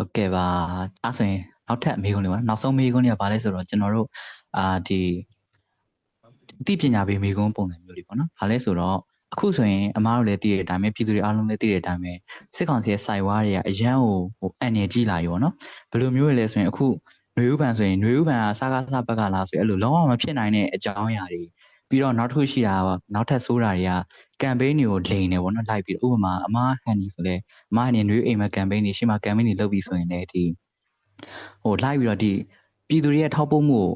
ဟုတ်ကဲ့ပါအဲ့ဆိုရင်နောက်ထပ်မေးခွန်းလေးပါနောက်ဆုံးမေးခွန်းလေးကဘာလဲဆိုတော့ကျွန်တော်တို့အာဒီအသိပညာပေးမေးခွန်းပုံစံမျိုးလေးပေါ့နော်ဘာလဲဆိုတော့အခုဆိုရင်အမားတို့လည်းသိတဲ့အတိုင်းပဲပြည်သူတွေအားလုံးလည်းသိတဲ့အတိုင်းပဲစစ်ကောင်စီရဲ့စိုက်ဝါးတွေကအရန်ကိုဟိုအန်နေကြည့်လာရောနော်ဘယ်လိုမျိုးလဲဆိုရင်အခုຫນွေဥပန်ဆိုရင်ຫນွေဥပန်ကစားကားစားဘက်ကလာဆိုရင်အဲ့လိုလုံးဝမဖြစ်နိုင်တဲ့အကြောင်းအရာတွေ ပြီးတော့နောက်တစ်ခုရှိတာကနောက်ထပ်ဆိုးတာတွေကကမ်ပိန်းတွေကိုလိန်နေပေါ့နော်လိုက်ပြီးဥပမာအမားဟန်နီဆိုလဲအမားအနေနဲ့ຫນွေအိမ်မကမ်ပိန်းတွေရှေ့မှာကမ်ပိန်းတွေလုပ်ပြီးဆိုရင်လည်းဒီဟိုလိုက်ပြီးတော့ဒီပြည်သူတွေရဲ့ထောက်ပို့မှုကို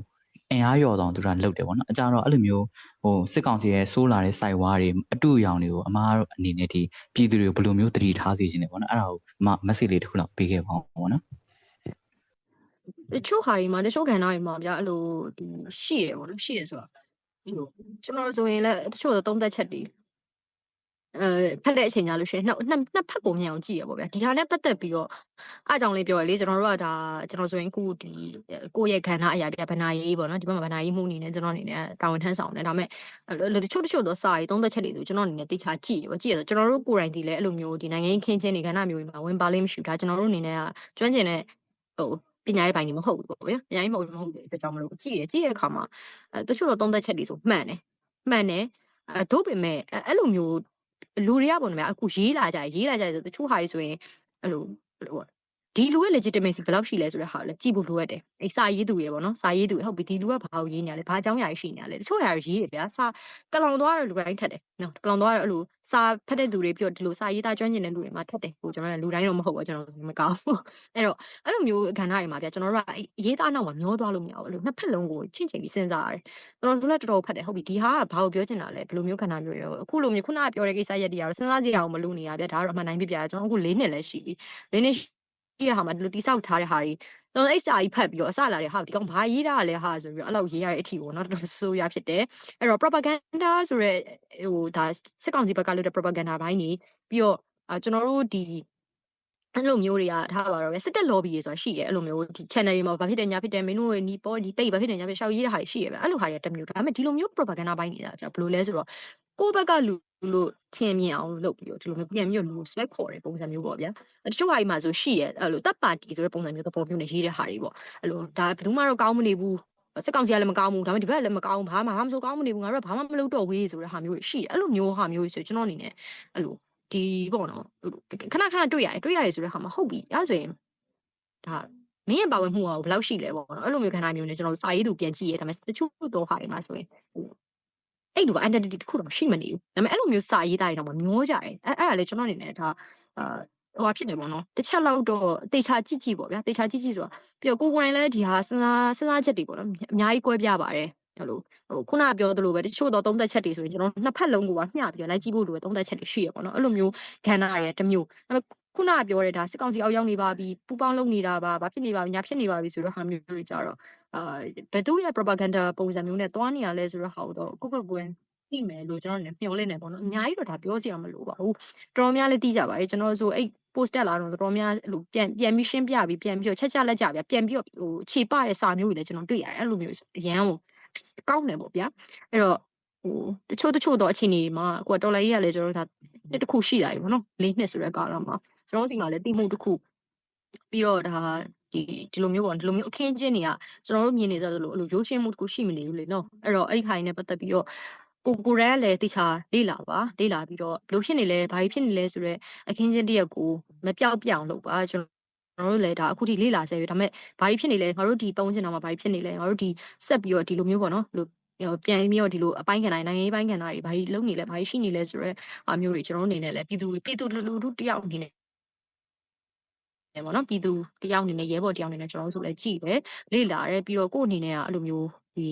အင်အားလျော်တော့သူကလုပ်တယ်ပေါ့နော်အကြတော့အဲ့လိုမျိုးဟိုစစ်ကောင်စီရဲ့ဆိုးလာတဲ့စိုက်ဝါးတွေအတူအယောင်တွေကိုအမားတို့အနေနဲ့ဒီပြည်သူတွေကိုဘယ်လိုမျိုးတတိထားစေချင်တယ်ပေါ့နော်အဲ့ဒါကိုအမမက်ဆေ့လေးတစ်ခုလောက်ပေးခဲ့ပါဦးပေါ့နော်တချို့ဟာတွေမှာတချို့ကဏ္ဍတွေမှာဗျာအဲ့လိုဒီရှိရပေါ့နော်ရှိရဆိုတာဒီလို ကျွန်တော်ဆိုရင်လည်းတချို့သုံးသက်ချက်တွေအဲဖက်တဲ့အချိန်ကြလို့ရှိရင်နှစ်နှစ်နှစ်ဖက်ကိုမြင်အောင်ကြည့်ရပေါ့ဗျာဒီဟာနဲ့ပတ်သက်ပြီးတော့အားကြောင့်လေးပြောရလေကျွန်တော်တို့ကဒါကျွန်တော်ဆိုရင်ခုဒီကိုယ့်ရဲ့ခန္ဓာအရာပြဗနာရေးပေါ့နော်ဒီဘက်မှာဗနာရေးမှုအနေနဲ့ကျွန်တော်အနေနဲ့တာဝန်ထမ်းဆောင်တယ်ဒါပေမဲ့တချို့တချို့သောစာရေးသုံးသက်ချက်တွေဆိုကျွန်တော်အနေနဲ့တေချာကြည့်ရပေါ့ကြည့်ရဆိုကျွန်တော်တို့ကိုယ်တိုင်ဒီလည်းအဲ့လိုမျိုးဒီနိုင်ငံရေးခင်းချင်းတွေခန္ဓာမျိုးတွေမှာဝင်ပါလိမ့်မရှိဘူးဒါကျွန်တော်တို့အနေနဲ့ကကျွမ်းကျင်တဲ့ဟို ပညာရေးပိုင်းကြီးမဟုတ်ဘူးပေါ့ဗျာပညာရေးမဟုတ်ဘူးမဟုတ်တဲ့အတွက်ကြောင့်မလို့ကြည့်ရကြည့်ရတဲ့အခါမှာအဲတချို့တော့သုံးသက်ချက်တွေဆိုမှန်တယ်မှန်တယ်အဲတို့ပေမဲ့အဲ့လိုမျိုးလူတွေကပုံနေမှာအခုရေးလာကြရေးလာကြဆိုတချို့ဟာတွေဆိုရင်အဲ့လိုဘယ်လိုပေါ့ ဒီလူရဲ့ legitimacy ဘယ်လောက်ရှိလဲဆိုတဲ့ဟာလည်းကြည့်ဖို့လိုအပ်တယ်။အဲစာရေးသူရေပေါ့နော်။စာရေးသူဟုတ်ပြီဒီလူကဘာကိုရေးနေရလဲ။ဘာအကြောင်းအရာရှိနေရလဲ။တချို့အရာရေးတယ်ဗျာ။စာကလောင်သွားတဲ့လူတိုင်းထက်တယ်။နော်ကလောင်သွားတဲ့အဲ့လိုစာဖတ်တဲ့သူတွေပြောဒီလိုစာရေးသားကျွမ်းကျင်တဲ့လူတွေမှာထက်တယ်။ဟိုကျွန်တော်ကလူတိုင်းတော့မဟုတ်ဘူးကျွန်တော်မကောင်းဘူး။အဲ့တော့အဲ့လိုမျိုးခန္ဓာတွေမှာဗျာကျွန်တော်တို့ကရေးသားနောက်မှာမျောသွားလို့မရဘူး။အဲ့လိုနှစ်ဖက်လုံးကိုချင့်ချိန်ပြီးစဉ်းစားရတယ်။ကျွန်တော်ဆိုလည်းတော်တော်ဖတ်တယ်ဟုတ်ပြီဒီဟာကဘာကိုပြောချင်တာလဲဘယ်လိုမျိုးခန္ဓာမျိုးရောအခုလိုမျိုးခုနကပြောတဲ့ကိစ္စရက်တွေကတော့စဉ်းစားကြည့်အောင်မလုပ်နေရဗျာဒါကတော့အမှန်တိုင်းပြပြကျွန်တော်အခု၄နှစ်လည်းရှိပြီ။၄နှစ်ကြ ည့်ရဟာမှာဒီလိုတိဆောက်ထားတဲ့ဟာတွေတော့အဲ့စာကြီးဖတ်ပြီးတော့အစလာတဲ့ဟာဒီကောင်ဘာရေးတာလဲဟာဆိုပြီးတော့အဲ့လောက်ရေးရတဲ့အထီပေါ့နော်တော်တော်ဆိုးရဖြစ်တယ်အဲ့တော့ propaganda ဆိုရဲဟိုဒါစစ်ကောင်စီဘက်ကလုပ်တဲ့ propaganda ဘိုင်းနေပြီးတော့ကျွန်တော်တို့ဒီအဲ့လိုမျိုးတွေကထားပါတော့ပဲစစ်တက် lobby တွေဆိုတာရှိတယ်အဲ့လိုမျိုးဒီ channel တွေမှာဘာဖြစ်တယ်ညာဖြစ်တယ်မင်းတို့ဒီပေါ်ဒီ page ဘာဖြစ်တယ်ညာဖြစ်ရှောက်ရေးတဲ့ဟာတွေရှိရပဲအဲ့လိုဟာတွေတမျိုးဒါပေမဲ့ဒီလိုမျိုး propaganda ဘိုင်းနေတာကြာဘယ်လိုလဲဆိုတော့ ကိုယ့်ဘက်ကလူလို့ထင်မြင်အောင်လုပ်ပြီးတော့ဒီလိုမျိုးပြန်ပြီးတော့လူဆွဲခေါ်တဲ့ပုံစံမျိုးပေါ့ဗျာတချို့ဟာဒီမှာဆိုရှိရဲအဲ့လိုတပ်ပါတီဆိုတဲ့ပုံစံမျိုးသဘောမျိုးနဲ့ရေးတဲ့ဟာတွေပေါ့အဲ့လိုဒါဘယ်သူမှတော့ကောင်းမနေဘူးစက်ကောင်စီကလည်းမကောင်းဘူးဒါပေမဲ့ဒီဘက်လည်းမကောင်းဘူးဘာမှဘာမှမဆိုကောင်းမနေဘူးငါတို့ကဘာမှမလုပ်တော့ဝေးဆိုတဲ့ဟာမျိုးတွေရှိတယ်အဲ့လိုမျိုးဟာမျိုးတွေဆိုကျွန်တော်အနေနဲ့အဲ့လိုဒီပေါ့နော်ခဏခဏတွေ့ရတယ်တွေ့ရတယ်ဆိုတဲ့ဟာမှာဟုတ်ပြီအဲ့ဆိုရင်ဒါမင်းရဲ့ပါဝင်မှုကဘယ်လောက်ရှိလဲပေါ့နော်အဲ့လိုမျိုးခန္ဓာမျိုးနဲ့ကျွန်တော်စာရေးသူပြန်ကြည့်ရဒါပေမဲ့တချို့တော့ဟာတွေမှာဆိုရင် အဲ့လို identity တစ်ခုတော့ရှိမနေဘူးဒါပေမဲ့အဲ့လိုမျိုးစာရေးသားရင်တော့မျောကြတယ်အဲ့အဲ့ဒါလေကျွန်တော်အနေနဲ့ဒါအာဟိုဖြစ်တယ်ပေါ့နော်တစ်ချက်လောက်တော့တေချာကြည့်ကြည့်ပေါ့ဗျာတေချာကြည့်ကြည့်ဆိုတာပြီးတော့ကိုကိုယ်တိုင်လည်းဒီဟာစဉ်းစားစဉ်းစားချက်တွေပေါ့နော်အများကြီးကွဲပြားပါတယ်အဲ့လိုဟိုခုနပြောသလိုပဲတချို့တော့သုံးသက်ချက်တွေဆိုရင်ကျွန်တော်နှစ်ဖက်လုံးကိုပါမျှပြီးတော့လိုက်ကြည့်ဖို့လိုပဲသုံးသက်ချက်တွေရှိရပေါ့နော်အဲ့လိုမျိုးခန္ဓာရယ်တစ်မျိုးဒါပေမဲ့ခုနပြောတဲ့ဒါစစ်ကောင်စီအောက်ရောက်နေပါပြီပူပေါင်းလုပ်နေတာပါဘာဖြစ်နေပါပြီညာဖြစ်နေပါပြီဆိုတော့ဟာမျိုးတွေကြတော့ အာဘယ်သူရဲ့ propaganda ပုံစံမျိုးနဲ့တွားနေရလဲဆိုတော့ဟာတော့ကိုကိုကွင်းသိမယ်လို့ကျွန်တော်လည်းမျှော်လင့်နေပေါ့နော်အများကြီးတော့ဒါပြောစရာမလိုပါဘူးတော်များလည်းသိကြပါရဲ့ကျွန်တော်ဆိုအဲ့ post တက်လာတော့တော်များအဲ့လိုပြန်ပြန်ပြီးရှင်းပြပြီးပြန်ပြီးတော့ချက်ချလက်ကြပြပြန်ပြီးတော့ဟိုခြေပတဲ့စာမျိုးတွေလည်းကျွန်တော်တွေ့ရတယ်အဲ့လိုမျိုးအရန်ကိုကောင်းတယ်ပေါ့ဗျာအဲ့တော့ဟိုတချို့တချို့တော့အခြေအနေတွေမှာကိုကတော်လိုက်ရလဲကျွန်တော်တို့ဒါနှစ်တစ်ခုရှိလာပြီပေါ့နော်လေးနှစ်ဆိုတဲ့ကာလမှာကျွန်တော်တို့ဒီမှာလည်းတိမှုတစ်ခုပြီးတော့ဒါ ဒီဒီလိုမျိုးပေါ့ဒီလိုမျိုးအခင်းချင်းတွေကကျွန်တော်တို့မြင်နေကြလို့အဲ့လိုရိုးရှင်းမှုတစ်ခုရှိမနေဘူးလေနော်အဲ့တော့အဲ့ဒီခိုင်နဲ့ပတ်သက်ပြီးတော့ကိုကိုရန်လည်းတိချာလေ့လာပါလေ့လာပြီးတော့ဘလို့ဖြစ်နေလဲဘာဖြစ်နေလဲဆိုတော့အခင်းချင်းတရက်ကိုမပြောက်ပြောင်လုပ်ပါကျွန်တော်တို့လည်းဒါအခုထိလေ့လာဆဲပဲဒါပေမဲ့ဘာဖြစ်နေလဲငါတို့ဒီပုံစံတော်မှာဘာဖြစ်နေလဲငါတို့ဒီဆက်ပြီးတော့ဒီလိုမျိုးပေါ့နော်လို့ပြန်ပြီးတော့ဒီလိုအပိုင်းခံနိုင်နိုင်ငံရေးပိုင်းခံတာတွေဘာကြီးလုပ်နေလဲဘာကြီးရှိနေလဲဆိုတော့အမျိုးတွေကျွန်တော်တို့အနေနဲ့လည်းပြည်သူပြည်သူလူထုတယောက်အနေနဲ့ ပေါ့နော်ပြည်သူတယောက်အနေနဲ့ရဲဘော်တယောက်အနေနဲ့ကျွန်တော်တို့ဆိုလည်းကြည့်တယ်လေ့လာတယ်ပြီးတော့ကိုယ့်အနေနဲ့ကအဲ့လိုမျိုးဒီ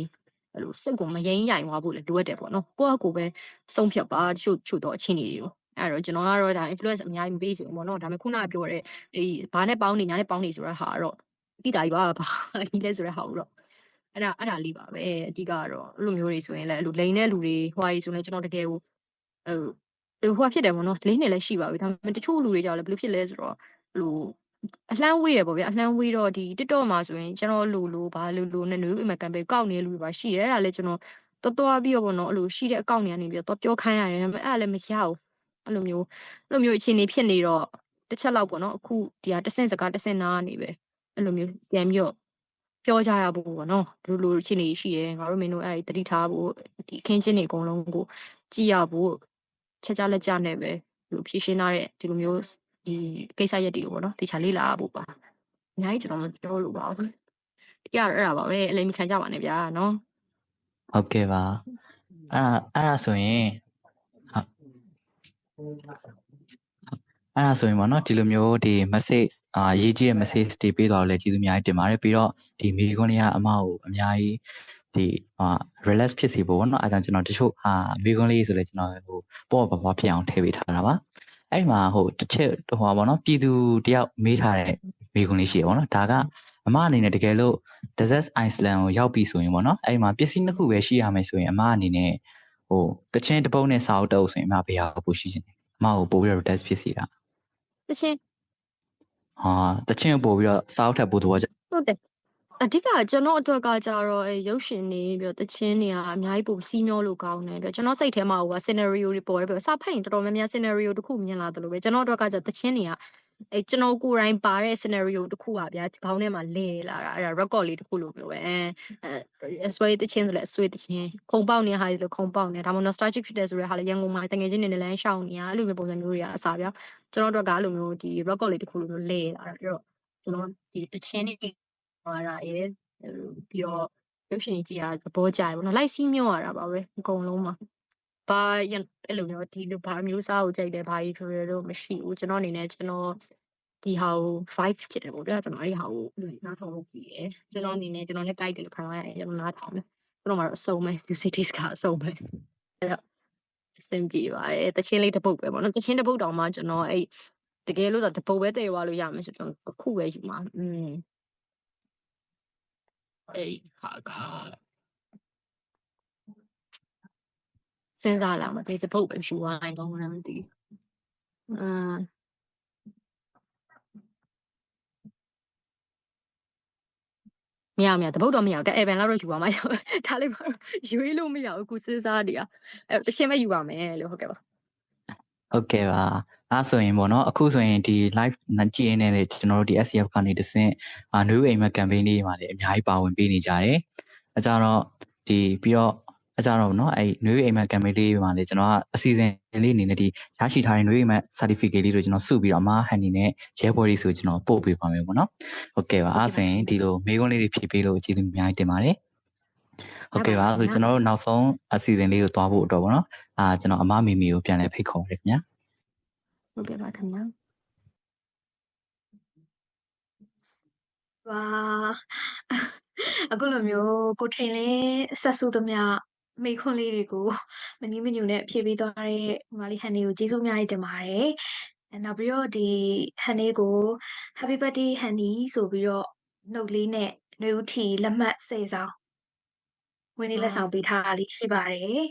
အဲ့လိုစိတ်ကိုမယိမ်းရိုင်သွားဖို့လည်းလိုအပ်တယ်ပေါ့နော်ကိုယ့်အကိုပဲဆုံးဖြတ်ပါတချို့ချို့တော့အခြေအနေတွေကိုအဲ့တော့ကျွန်တော်ကတော့ဒါ influence အများကြီးမပေးချင်ဘူးပေါ့နော်ဒါပေမဲ့ခုနကပြောတဲ့ဒီဘာနဲ့ပေါင်းနေညာနဲ့ပေါင်းနေဆိုတဲ့ဟာကတော့တိတာကြီးပါဘာကြီးလဲဆိုတဲ့ဟာကိုတော့အဲ့ဒါအဲ့ဒါလေးပါပဲအဓိကကတော့အဲ့လိုမျိုးတွေဆိုရင်လည်းအဲ့လိုလိန်တဲ့လူတွေဟွာကြီးဆိုရင်ကျွန်တော်တကယ်ကိုဟိုဟိုဖြစ်တယ်ပေါ့နော်လိန်နေလည်းရှိပါပြီဒါပေမဲ့တချို့လူတွေကြောင့်လည်းဘယ်လိုဖြစ်လဲဆိုတော့ဟို အလှမ်းဝေးရပေါ့ဗျာအလှမ်းဝေးတော့ဒီ TikTok မှာဆိုရင်ကျွန်တော်လူလူဘာလူလူနဲ့နွေဦးအမကန်ပဲကောက်နေလူတွေပါရှိတယ်အဲ့ဒါလည်းကျွန်တော်တော်တော်ပြီးတော့ပေါ့နော်အဲ့လိုရှိတဲ့အကောင့်တွေကနေပြီးတော့ပြောခိုင်းရတယ်ဒါပေမဲ့အဲ့ဒါလည်းမရဘူးအဲ့လိုမျိုးအဲ့လိုမျိုးအခြေအနေဖြစ်နေတော့တတစ်ချက်လောက်ပေါ့နော်အခုဒီဟာတစ်ဆင့်စကားတစ်ဆင့်နားကနေပဲအဲ့လိုမျိုးပြန်ပြီးတော့ပြောကြရဖို့ပေါ့နော်လူလူချင်းနေရှိရဲငါတို့မင်းတို့အဲ့ဒီတတိထားဖို့ဒီအခင်းချင်းတွေအကုန်လုံးကိုကြည့်ရဖို့ချက်ကြလက်ကြနဲ့ပဲဒီလိုဖြည့်ရှင်းထားတဲ့ဒီလိုမျိုး ဒီကိစ္စရက်တွေကိုပေါ့နော်တခြားလေးလာဖို့ပါအများကြီးကျွန်တော်မပြောလို့ပါဘူးကြရအဲ့ဒါပါပဲအလိမ်မခံကြပါနဲ့ဗျာနော်ဟုတ်ကဲ့ပါအဲ့ဒါအဲ့ဒါဆိုရင်အဲ့ဒါဆိုရင်ပေါ့နော်ဒီလိုမျိုးဒီ message အာရေးကြည့်တဲ့ message တွေပေးသွားလို့လည်းကျေးဇူးအများကြီးတင်ပါတယ်ပြီးတော့ဒီမိခွန်းလေးကအမကိုအများကြီးဒီအာ relax ဖြစ်စီဖို့ပေါ့နော်အဲဒါကြောင့်ကျွန်တော်တချို့အာမိခွန်းလေးဆိုလည်းကျွန်တော်ဟိုပေါ့ပေါ့ပေါ့ဖြစ်အောင်ထည့်ပေးထားတာပါ အဲ့ဒီမှာဟိုတစ်ချက်ဟိုပါပေါ့နော်ပြည်သူတယောက်မေးထားတဲ့မိခွန်းလေးရှိရပေါ့နော်ဒါကအမအနေနဲ့တကယ်လို့ Desert Iceland ကိုရောက်ပြီဆိုရင်ပေါ့နော်အဲ့ဒီမှာပစ္စည်းနှစ်ခုပဲရှိရမယ်ဆိုရင်အမအနေနဲ့ဟိုတချင်းတစ်ပုတ်နဲ့စာအုပ်တစ်အုပ်ဆိုရင်အမဘယ်ဟာပိုရှိချင်လဲအမကိုပို့ပြီးတော့ test ဖြစ်စီတာတချင်းဟာတချင်းကိုပို့ပြီးတော့စာအုပ်ထပ်ပို့တော့ကြဟုတ်တယ် အဓိကကျွန်တော်အတွက်ကကြတော့အဲရုပ်ရှင်တွေပြီးတော့တချင်းတွေကအများကြီးပိုစီးမျောလို့ကောင်းတယ်ပြီးတော့ကျွန်တော်စိတ်ထဲမှာဟိုက scenario တွေပေါ်တယ်ပြီးတော့စာဖတ်ရင်တော်တော်များများ scenario တစ်ခုမြင်လာတယ်လို့ပဲကျွန်တော်အတွက်ကကြတချင်းတွေကအဲကျွန်တော်ကိုယ်တိုင်ပါတဲ့ scenario တစ်ခုอ่ะဗျာခေါင်းထဲမှာလဲလာတာအဲ့ဒါ record လေးတစ်ခုလို့ပြောပဲအဲအဲဆွေးတချင်းဆိုလဲဆွေးတချင်းခုံပေါက်နေဟာလို့ခုံပေါက်နေဒါမှမဟုတ် nostalgic ဖြစ်တဲ့ဆိုရဲဟာလေရန်ကုန်မှာတငယ်ချင်းတွေနဲ့လမ်းရှောင်နေရအဲ့လိုမျိုးပုံစံမျိုးတွေကအစားဗျာကျွန်တော်အတွက်ကအဲ့လိုမျိုးဒီ record လေးတစ်ခုလို့မျိုးလဲလာတာပြီးတော့ကျွန်တော်ဒီတချင်းတွေ ဟောတာရဲ့ပြီးတော့ရုပ်ရှင်ကြီးကြည့်ရသဘောကျရပေါ့နော်လိုက်စီးမျောရတာပါပဲအကုန်လုံးမှာဘာရအဲ့လိုမျိုးဒီလိုဘာမျိုးစားကိုကြိုက်တယ်ဘာကြီးဖြစ်ရလို့မရှိဘူးကျွန်တော်အနေနဲ့ကျွန်တော်ဒီဟာကို vibe ဖြစ်တယ်ပေါ့ဗျာကျွန်တော်အဲ့ဒီဟာကိုနားထောင်လို့ကြည့်ရယ်ကျွန်တော်အနေနဲ့ကျွန်တော်လည်းကြိုက်တယ်လို့ခံရရင်ကျွန်တော်နားထောင်တယ်ကျွန်တော်မှာတော့အစုံပဲ music ကအစုံပဲအဲ့တော့အဆင်ပြေပါတယ်တချင်းလေးတစ်ပုတ်ပဲပေါ့နော်တချင်းတစ်ပုတ်တောင်မှကျွန်တော်အဲ့တကယ်လို့တော့တစ်ပုတ်ပဲတည်သွားလို့ရမယ်ဆိုကျွန်တော်တစ်ခုပဲယူမှာอืม အဲ့ဟာကစဉ်းစားလာမှာဒီတစ်ပုတ်ပဲယူသွားရင်ကောင်းမှန်းမသိဘူးအမ်မရမရတပုတ်တော့မရဘူးတဲ့အေဗန်လောက်တော့ယူပါမှာဒါလေးပါရွေးလို့မရဘူးခုစဉ်းစားနေရအဲ့တချင်းပဲယူပါမယ်လို့ဟုတ်ကဲ့ပါ ဟုတ်ကဲ့ပါအဲ့ဆိုရင်ပေါ့နော်အခုဆိုရင်ဒီ live ကြည့်နေတယ်ကျွန်တော်တို့ဒီ SCF ကနေတဆင့်အနွေအိမ်မကမ်ပိန်းလေးတွေမှာလည်းအများကြီးပါဝင်ပေးနေကြတယ်အကြတော့ဒီပြီးတော့အကြတော့ဗောနော်အဲ့နွေအိမ်မကမ်ပိန်းလေးတွေမှာလည်းကျွန်တော်ကအစီအစဉ်လေးအနေနဲ့ဒီရရှိထားတဲ့နွေအိမ်မ certificate လေးတွေကျွန်တော်စုပြီးတော့အမဟန်နေနဲ့ရဲဘော်တွေဆိုကျွန်တော်ပို့ပေးပါမယ်ဗောနော်ဟုတ်ကဲ့ပါအဲ့ဆိုရင်ဒီလိုမေးခွန်းလေးတွေဖြည့်ပေးလို့အကျေးဇူးအများကြီးတင်ပါတယ် ဟုတ်ကဲ့ပါဆိုကျွန်တော်တို့နောက်ဆုံးအစီအစဉ်လေးကိုတွားဖို့အတွက်ပေါ့နော်အာကျွန်တော်အမမီမီကိုပြန်လဲဖိတ်ခေါ်ရခင်ဗျာဟုတ်ကဲ့ပါခင်ဗျာဝါအခုလိုမျိုးကိုထိန်လင်းဆက်စုသမျှမိခွန်းလေးတွေကိုမနီးမညူနဲ့ဖြည့်ပေးသွားတဲ့ညီမလေးဟန်နီကိုကျေးဇူးအများကြီးတင်ပါတယ်အဲနောက်ပြီးတော့ဒီဟန်နီကို Happy Birthday ဟန်နီဆိုပြီးတော့နှုတ်လေးနဲ့နှွေဦးထီလက်မှတ်စေဆောင် ဝင်နေလက်ဆောင်ပေးထားတာလေးရှိပါတယ်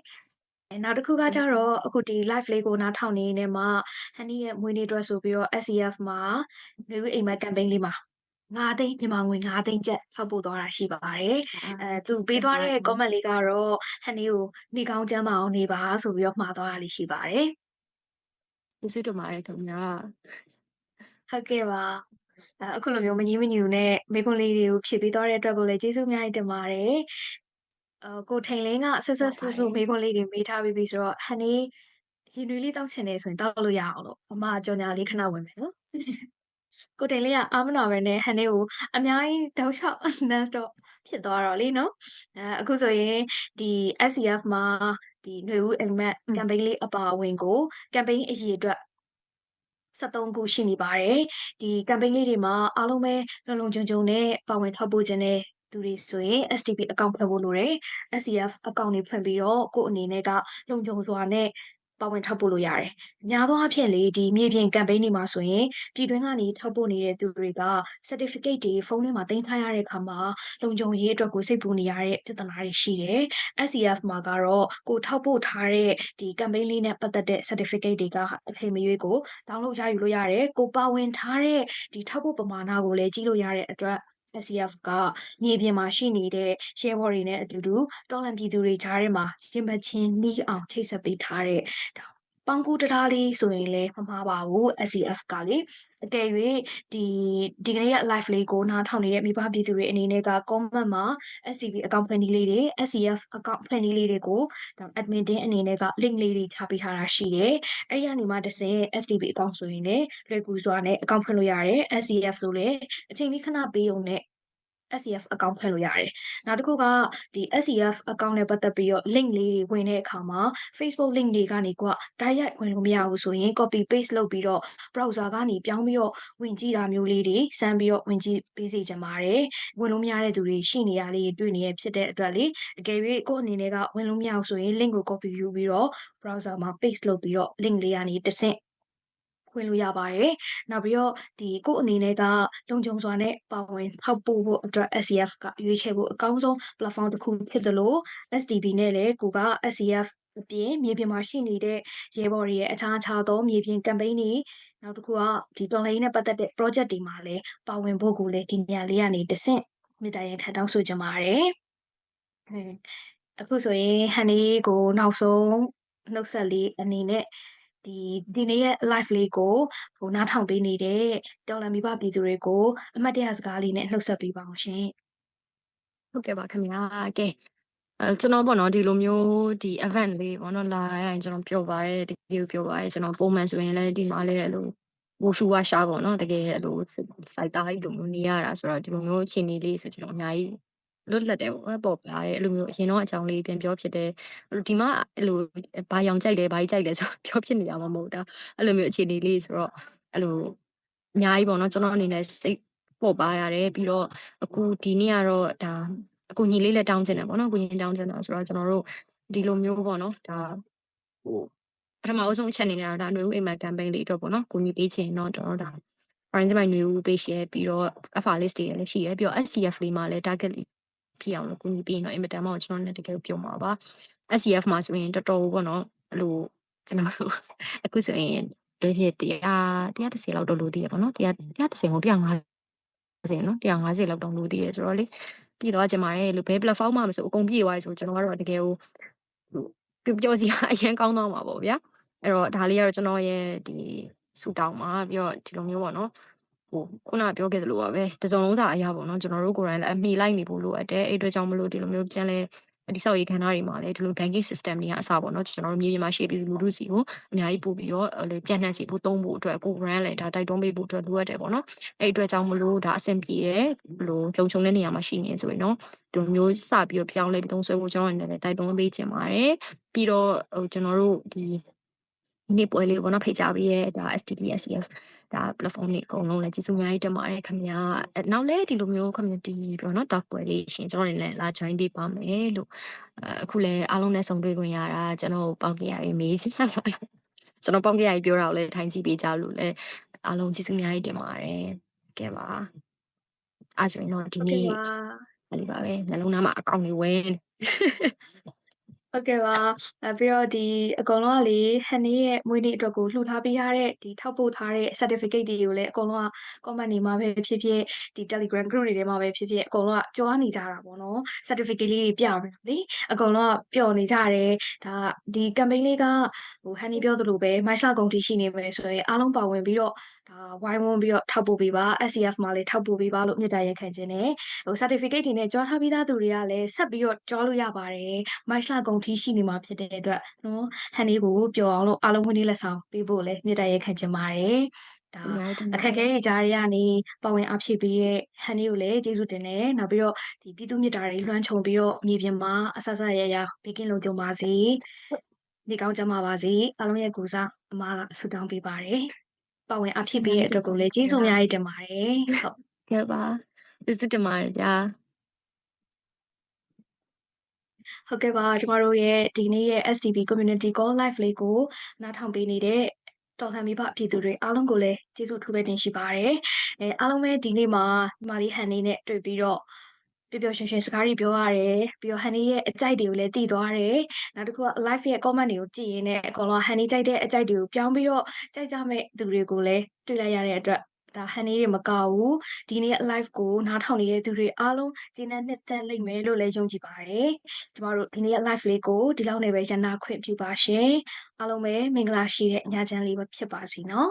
အဲနောက်တစ်ခုကကျတော့အခုဒီ live လေးကိုနားထောင်နေနေမှာဟန်နီရဲ့မွေးနေ့အတွက်ဆိုပြီးတော့ SCF မှာနှွေဦးအိမ်မက် campaign လေးမှာ9သိန်းမြန်မာငွေ9သိန်းကျပ်ထောက်ပို့သွားတာရှိပါတယ်။အဲသူပေးသွားတဲ့ comment လေးကတော့ဟန်နီကိုနေကောင်းချမ်းမအောင်နေပါဆိုပြီးတော့မှာသွားတာလေးရှိပါတယ်ကျေးဇူးတင်ပါတယ်ခင်ဗျာ။ဟုတ်ကဲ့ပါ။အဲအခုလိုမျိုးမငြင်းမညူနဲ့မိကွန်းလေးတွေကိုဖြည့်ပေးသွားတဲ့အတွက်ကိုလည်းကျေးဇူးအများကြီးတင်ပါတယ်။ အဲကိုထိန်လင်းကဆက်ဆက်ဆူဆူမိကွန်းလေးတွေမေးထားပြီးပြီဆိုတော့ဟန်နီရင်တွေလေးတောက်ချင်နေဆိုရင်တောက်လို့ရအောင်လို့အမအကြောညာလေးခဏဝင်မယ်နော်။ကိုတိန်လေးကအာမနာပဲနဲ့ဟန်နီကိုအများကြီးတောက်လျှောက် non stop ဖြစ်သွားတော့လေနော်။အဲအခုဆိုရင်ဒီ SCF မှာဒီຫນွေဦးအိမ်မက် อืม campaign လေးအပါအဝင်ကို campaign အရေးအတွက်73ခုရှိနေပါတယ်ဒီ campaign လေးတွေမှာအားလုံးပဲလုံလုံခြုံခြုံနဲ့ပါဝင်ထောက်ပို့ခြင်းနဲ့ သူတွေဆိုရင် STP account ဖွင့်ဖို့လိုတယ် SCF account တွေဖွင့်ပြီးတော့ကိုယ့်အနေနဲ့ကလုံခြုံစွာနဲ့ပါဝင်ထောက်ပို့လို့ရတယ်။များသောအားဖြင့်လေဒီမြေပြင် campaign တွေမှာဆိုရင်ပြည်တွင်းကနေထောက်ပို့နေတဲ့သူတွေက certificate တွေဖုန်းထဲမှာတင်ထားရတဲ့အခါမှာလုံခြုံရေးအတွက်ကိုစိတ်ပူနေရတဲ့ပြဿနာတွေရှိတယ်။ SCF မှာကတော့ကိုထောက်ပို့ထားတဲ့ဒီ campaign လေးနဲ့ပတ်သက်တဲ့ certificate တွေကအချိန်မရွေးကို download ရယူလို့ရတယ်ကိုပါဝင်ထားတဲ့ဒီထောက်ပို့ပမာဏကိုလည်းကြည့်လို့ရတဲ့အတွက် SCF ကမြေပြင်မှာရှိနေတဲ့ရဲဘော်တွေနဲ့အတူတူတော်လန်ပြည်သူတွေကြားထဲမှာရင်ပတ်ချင်းနှီးအောင်ချိတ်ဆက်ပေးထားတဲ့ဒါ ပေါင်းကူးတထားလေးဆိုရင်လည်းမမှားပါဘူး SCF ကလေအကယ်၍ဒီဒီကနေ့ရဲ့ live လေးကိုနားထောင်နေတဲ့မိဘပြည်သူတွေအနေနဲ့က comment မှာ STB အကောင့်ဖွင့်နည်းလေးတွေ SCF အကောင့်ဖွင့်နည်းလေးတွေကိုဒါ admin တင်းအနေနဲ့က link လေးတွေချပေးထားတာရှိတယ်။အဲ့ဒီကနေမှတစ်ဆင့် STB အကောင့်ဆိုရင်လည်းလွယ်ကူစွာနဲ့အကောင့်ဖွင့်လို့ရတယ်။ SCF ဆိုလည်းအချိန်လေးခဏပေးုံနဲ့ SCF အကောင့်ဖွင့်လို့ရတယ်။နောက်တစ်ခုကဒီ SCF အကောင့်နဲ့ပတ်သက်ပြီးတော့ link လေးတွေဝင်တဲ့အခါမှာ Facebook link တွေကနေကတိုက်ရိုက်ဝင်လို့မရဘူးဆိုရင် copy paste လုပ်ပြီးတော့ browser ကနေပြောင်းပြီးတော့ဝင်ကြည့်တာမျိုးလေးတွေစမ်းပြီးတော့ဝင်ကြည့်ပေးစီချင်ပါတယ်။ဝင်လို့မရတဲ့သူတွေရှိနေရလေးတွေ့နေရဖြစ်တဲ့အတွက်လေအကယ်၍ကိုယ့်အနေနဲ့ကဝင်လို့မရဘူးဆိုရင် link ကို copy ယူပြီးတော့ browser မှာ paste လုပ်ပြီးတော့ link လေးကနေတစ်ဆင့် ခွင့်လို့ရပါတယ်။နောက်ပြီးတော့ဒီကိုယ့်အနေနဲ့ကလုံခြုံစွာနဲ့ပါဝင်ထောက်ပို့ဖို့အတွက် SCF ကရွေးချယ်ဖို့အကောင်းဆုံး platform တစ်ခုဖြစ်တယ်လို့ STB နဲ့လည်းကိုက SCF အပြင်မြေပြင်မှာရှိနေတဲ့ရဲဘော်တွေရဲ့အခြားအခြားသောမြေပြင် campaign တွေနောက်တစ်ခုကဒီတော်လိုင်းနဲ့ပတ်သက်တဲ့ project တွေမှာလည်းပါဝင်ဖို့ကိုလည်းဒီနေရာလေးကနေတဆင့်မြေတားရင်ခံတောင်းဆိုချင်ပါတယ်။အဲအခုဆိုရင်ဟန်နီကိုနောက်ဆုံးနှုတ်ဆက်လေးအနေနဲ့ ဒီဒီနေ့ရဲ့ live လေးကိုဟိုနားထောင်ပေးနေတဲ့တော်လန်မိဘပြည်သူတွေကိုအမှတ်တရစကားလေးနဲ့နှုတ်ဆက်ပေးပါအောင်ရှင်ဟုတ်ကဲ့ပါခင်ဗျာကဲအဲကျွန်တော်ပေါ့နော်ဒီလိုမျိုးဒီ event လေးပေါ့နော်လာရရင်ကျွန်တော်ပြောပါတယ်တကယ်ပြောပါတယ်ကျွန်တော်ပုံမှန်ဆိုရင်လည်းဒီမှာလည်းအဲ့လိုဝူရှူဝါရှာပေါ့နော်တကယ်အဲ့လိုစိုက်သားကြီးလိုမျိုးနေရတာဆိုတော့ဒီလိုမျိုးအခြေအနေလေးဆိုကျွန်တော်အများကြီး လွတ်လပ်တယ်ပေါ့ပေါ့ပြရတယ်အဲ့လိုမျိုးအရင်တော့အကြောင်းလေးပြန်ပြောဖြစ်တယ်ဒီမှာအဲ့လိုဘာရောင်ကြိုက်လဲဘာကြီးကြိုက်လဲဆိုတော့ပြောဖြစ်နေရမှာမဟုတ်တာအဲ့လိုမျိုးအခြေအနေလေးဆိုတော့အဲ့လိုအများကြီးပေါ့နော်ကျွန်တော်အနေနဲ့စိတ်ပေါ်ပါရတယ်ပြီးတော့အခုဒီနေ့ကတော့ဒါအကူညီလေးလည်းတောင်းချင်တယ်ပေါ့နော်အကူညီတောင်းချင်တာဆိုတော့ကျွန်တော်တို့ဒီလိုမျိုးပေါ့နော်ဒါဟိုပထမအဆုံးအချက်အနေနဲ့တော့ဒါຫນွေဦးအိမ်မက် campaign လေးအတွက်ပေါ့နော်ကူညီပေးချင်တော့ကျွန်တော်တို့ဒါ orange မိုင်ຫນွေဦး page ရဲ့ပြီးတော့ FR list တွေလည်းရှိရပြီးတော့ SCF လေးမှာလည်း target လေး ဖြစ်အောင်လို့ကူညီပေးရင်တော့အင်မတန်မှကျွန်တော်လည်းတကယ်ပြောမှာပါ SCF မှာဆိုရင်တော်တော်ပေါ့နော်အဲ့လိုကျွန်တော်တို့အခုဆိုရင်တို့ဖြစ်တရား130လောက်တော့လို့တည်ရပါတော့တရား130ကို150နော်150လောက်တော့လို့တည်ရဆိုတော့လေပြီးတော့ကျွန်မရဲ့လိုဘယ် platform မှာမဆိုအကုန်ပြည့်သွားပြီဆိုကျွန်တော်ကတော့တကယ်ကိုဟိုပြောစရာအရင်ကောင်းတော့မှာပေါ့ဗျာအဲ့တော့ဒါလေးကတော့ကျွန်တော်ရဲ့ဒီဆူတောင်းမှာပြီးတော့ဒီလိုမျိုးပေါ့နော် ဟိုခုနပြောခဲ့သလိုပါပဲတစုံလုံးစာအရာပေါ့နော်ကျွန်တော်တို့ကိုယ်တိုင်လည်းအမိလိုက်နေဖို့လိုအပ်တယ်အဲ့အတွက်ကြောင့်မလို့ဒီလိုမျိုးပြန်လဲဒီဆောက်ရေးခန်းသားတွေမှာလည်းဒီလို banking system တွေကအစပေါ့နော်ကျွန်တော်တို့မြေပြင်မှာရှိပြီးလူလူစီကိုအများကြီးပို့ပြီးတော့လေပြန်နှံ့စီဖို့သုံးဖို့အတွက်ကို run လဲဒါတိုက်တွန်းပေးဖို့အတွက်လိုအပ်တယ်ပေါ့နော်အဲ့အတွက်ကြောင့်မလို့ဒါအဆင်ပြေတယ်ဘလို့လုံခြုံတဲ့နေရာမှာရှိနေဆိုရင်တော့ဒီလိုမျိုးစပြီးတော့ပြောင်းလဲပြီးသုံးဆွဲဖို့ကျွန်တော်အနေနဲ့တိုက်တွန်းပေးချင်ပါတယ်ပြီးတော့ဟိုကျွန်တော်တို့ဒီ နေ့ပွဲလေးပေါ့နော်ဖိတ်ကြားပေးရဲဒါ STP SCF ဒါ platform တွေအကုန်လုံးလည်းကျေးဇူးအများကြီးတင်ပါတယ်ခင်ဗျာအဲ့နောက်လည်းဒီလိုမျိုး community ပေါ့နော် talk ပွဲလေးရှင်ကျွန်တော်အနေနဲ့လာ join ပေးပါမယ်လို့အခုလည်းအားလုံးနဲ့ဆုံတွေ့ခွင့်ရတာကျွန်တော်ပေါက်ကြရရေးမေးချင်တာကျွန်တော်ပေါက်ကြရရေးပြောတာကိုလည်းထိုင်ကြည့်ပေးကြလို့လည်းအားလုံးကျေးဇူးအများကြီးတင်ပါတယ်ကဲပါအားဆိုရင်တော့ဒီဟုတ်ကဲ့နေ့ပါအဲ့ဒီပါပဲနှလုံးသားမှာအကောင့်တွေဝင် ဟုတ်ကဲ့ပါအဲပြီးတော့ဒီအကုန်လုံးကလေဟန်နီရဲ့မွေးနေ့အတွက်ကိုလှူထားပေးရတဲ့ဒီထောက်ပို့ထားတဲ့ certificate တွေကိုလည်းအကုန်လုံးက comment တွေမှာပဲဖြစ်ဖြစ်ဒီ Telegram group တွေထဲမှာပဲဖြစ်ဖြစ်အကုန်လုံးကကြွားနေကြတာပေါ့နော် certificate လေးတွေပြပြီးတော့လေအကုန်လုံးကပျော်နေကြတယ်ဒါဒီ campaign လေးကဟိုဟန်နီပြောသလိုပဲမိုက်လာကုန်တီရှိနေမယ်ဆိုရင်အားလုံးပါဝင်ပြီးတော့ဒါ ဝိုင်းဝန်းပြီးတော့ထောက်ပို့ပေးပါ SCF မှာလည်းထောက်ပို့ပေးပါလို့မြစ်တာရက်ခံခြင်းနဲ့ဟို certificate တွေနဲ့ကြွားထားပြီးသားသူတွေကလည်းဆက်ပြီးတော့ကြွားလို့ရပါတယ်မိုက်လာကုန်တီရှိနေမှာဖြစ်တဲ့အတွက်နော်ဟန်နီကိုပျော်အောင်လို့အားလုံးဝင်နေလက်ဆောင်ပေးဖို့လည်းမြစ်တာရက်ခံခြင်းပါတယ်ဒါအများကြီးတင်ပါအခက်အခဲတွေကြားတွေကနေပါဝင်အားဖြည့်ပေးတဲ့ဟန်နီကိုလည်းကျေးဇူးတင်တယ်နောက်ပြီးတော့ဒီပြည်သူမြစ်တာတွေလွှမ်းခြုံပြီးတော့မြေပြင်မှာအဆဆရရဘေကင်းလုံးကြုံပါစေဒီကောင်းကြမှာပါစေအားလုံးရဲ့ကိုစားအမားကဆုတောင်းပေးပါတယ် ပါဝင်အားဖြည့်ပေးတဲ့အတွက်ကိုလည်းကျေးဇူးအများကြီးတင်ပါတယ်ဟုတ်ကဲပါကျေးဇူးတင်ပါတယ်ဗျာဟုတ်ကဲ့ပါကျမတို့ရဲ့ဒီနေ့ရဲ့ STB Community Call Live လေးကိုနားထောင်ပေးနေတဲ့တော်လှန်မိဘပြည်သူတွေအားလုံးကိုလည်းကျေးဇူးအထူးပဲတင်ရှိပါတယ်။အဲအားလုံးပဲဒီနေ့မှာညီမလေးဟန်နေနဲ့တွေ့ပြီးတော့ ပျော်ပျော်ရွှင်ရွှင်စကားတွေပြောရတယ်။ပြီးတော့ဟန်နေရဲ့အကြိုက်တွေကိုလည်းသိသွားတယ်။နောက်တစ်ခုက live ရဲ့ comment တွေကိုကြည့်ရင်းနဲ့အကုန်လုံးဟန်နေကြိုက်တဲ့အကြိုက်တွေကိုပြောင်းပြီးတော့ကြိုက်ကြမဲ့သူတွေကိုလည်းတွေ့လိုက်ရတဲ့အတွက်ဒါဟန်နေတွေမကဘူးဒီနေ့ live ကိုနားထောင်နေတဲ့သူတွေအားလုံးကျင်းတဲ့နှစ်သက်လိမ့်မယ်လို့လည်းယုံကြည်ပါတယ်ကျမတို့ဒီနေ့ live လေးကိုဒီလောက်နဲ့ပဲရန်နာခွင့်ပြုပါရှင်အားလုံးပဲမင်္ဂလာရှိတဲ့ညချမ်းလေးပဲဖြစ်ပါစေနော်